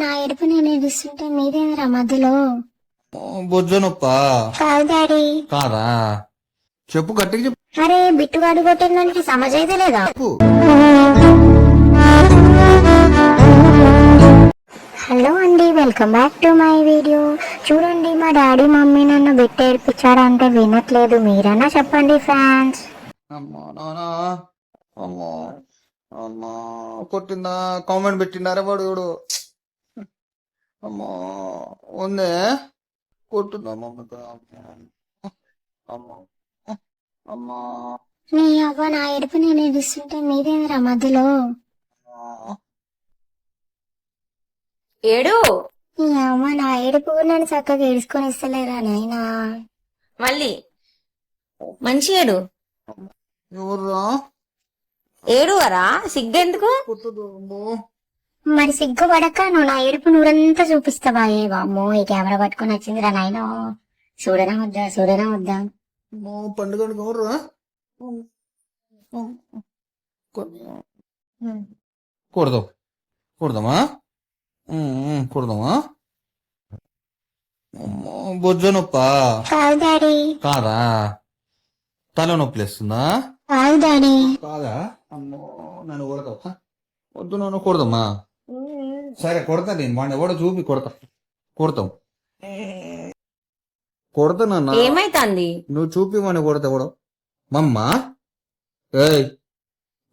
నా ఏడుపు నేను ఏడుస్తుంటే మీరేంద్రా మధ్యలో? బొజ్జనొప్ప? కాదు డాడీ. కాదా? చెప్పు గట్టిగా చెప్పు. అరే బిట్టుగాడు కొట్టిన సమజ్ అయితే లేదా హలో అండి welcome back to my video. చూడండి మా డాడీ మమ్మీ నన్ను బిట్టు ఏడిపించారంటే వినట్లేదు. మీరన్నా చెప్పండి ఫ్యాన్స్ అమ్మా నానా. అమ్మా అమ్మా. కొట్టిందా? కామెంట్ పెట్టిండారా వాడు? అమ్మా ఉందే కొట్టిందా మమ్మీ అమ్మా. అమ్మా. నీ అవ్వ నా ఏడుపు నేను ఏడుస్తుంటే మీరేంద్రా మధ్యలో? ఏడు? నీ అమ్మ నా ఏడుపు కూడా నన్ను చక్కగా ఏడుచుకొని ఇస్తలేరా నాయనా? మళ్ళీ. మంచి ఏడు? ఎవర్రా? ఏడు వరా సిగ్గెందుకు? కొట్టుడు అమ్మో. మరి సిగ్గుపడక నువ్వు నా ఏడుపు నూరంతా చూపిస్తావా? ఏ వామ్మో ఈ కెమెరా పట్టుకొని వచ్చిందిరా నాయన? చూడనా వద్దా? చూడనా వద్దా? పండుగ కొడదాం. కొడదామా? కొడదామా? అమ్మో బొజ్జనొప్ప కాదు తల నొప్పి లేస్తుందా? కాదు నన్ను కొడతావా వద్దు నన్ను కొడదామా? సరే కొడతా నేను. వాడిని ఎవడో చూపి కొడతా. కొడతాం. కొడతా నాన్న. ఏమైతాంది? నువ్వు చూపి వాడిని కొడతా ఎవడో. మమ్మ. ఏయ్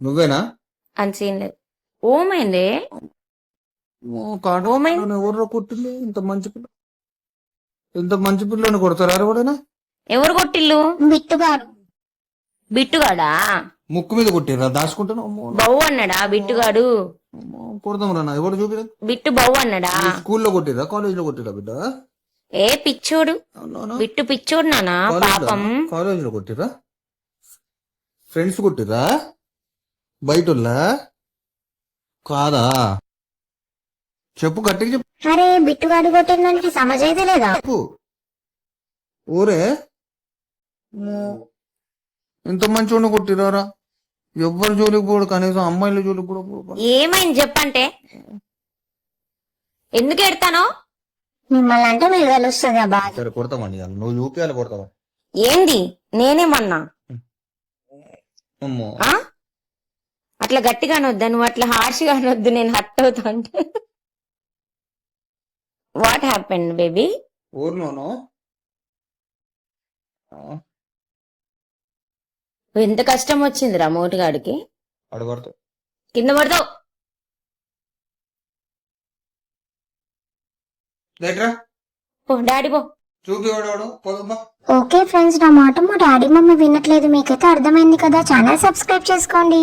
నువ్వేనా? అన్సీన్ లేదు ఓమైంది? ఓ కాడు ఓమై- నన్ను ఎవరో కొట్టింది. ఇంత మంచి పిల్ల. ఇంత మంచి పిల్లని కొడతారా ఎవడైనా? ఎవరు కొట్టిల్లు? బిట్టుగాడు. బిట్టుగాడా? ముక్కు మీద కొట్టిర్రా దాచుకుంటాను? బౌ అన్నాడా బిట్టుగాడు? అమ్మో, కొడదాం రా ఎవడు చూపిరా? బిట్టు బౌ అన్నాడా? స్కూల్లో కొట్టిరా కాలేజ్లో కొట్టిరా బిడ్డ? ఏ పిచ్చోడు? బిట్టు పిచ్చోడు నానా పాపం. కాలేజ్లో కొట్టిరా ఫ్రెండ్స్ కొట్టిరా బయట కాదా? చెప్పు గట్టిగా చెప్పు. అరే బిట్టుగాడు కొట్టిన సమజ్ అయితే లేదా? చెప్పు. ఊరే? ఇంత మంచి కొట్టిరారా ఎవ్వరు జోలికి పోడు కనీసం అమ్మాయిల జోలికి కూడా పోడు ఏమైంది చెప్పంటే? ఎందుకు ఎడతానో? మిమ్మల్ని అంటే మీకు తెలుస్తుంది సరే కొడతామండి ఇవాళ. నువ్వు చూపించాలి కొడతావా? ఏంది? నేనేమన్నా? అమ్మో. ఆ? అట్లా గట్టిగా అనొద్దా? నువ్వు అట్లా హార్ష్గా అనొద్దు నేను హట్ అవుతా అంటే. వాట్ హ్యాపెండ్ బేబీ ఊర్లోనూ? ఎంత కష్టం వచ్చిందిరా మోటుగాడికి కింద పడతావు. పో డాడీ పో. ఓకే ఫ్రెండ్స్ నా మాట మా డాడీ మమ్మీ వినట్లేదు. మీకైతే అర్థమైంది కదా. ఛానల్ సబ్స్క్రైబ్ చేసుకోండి.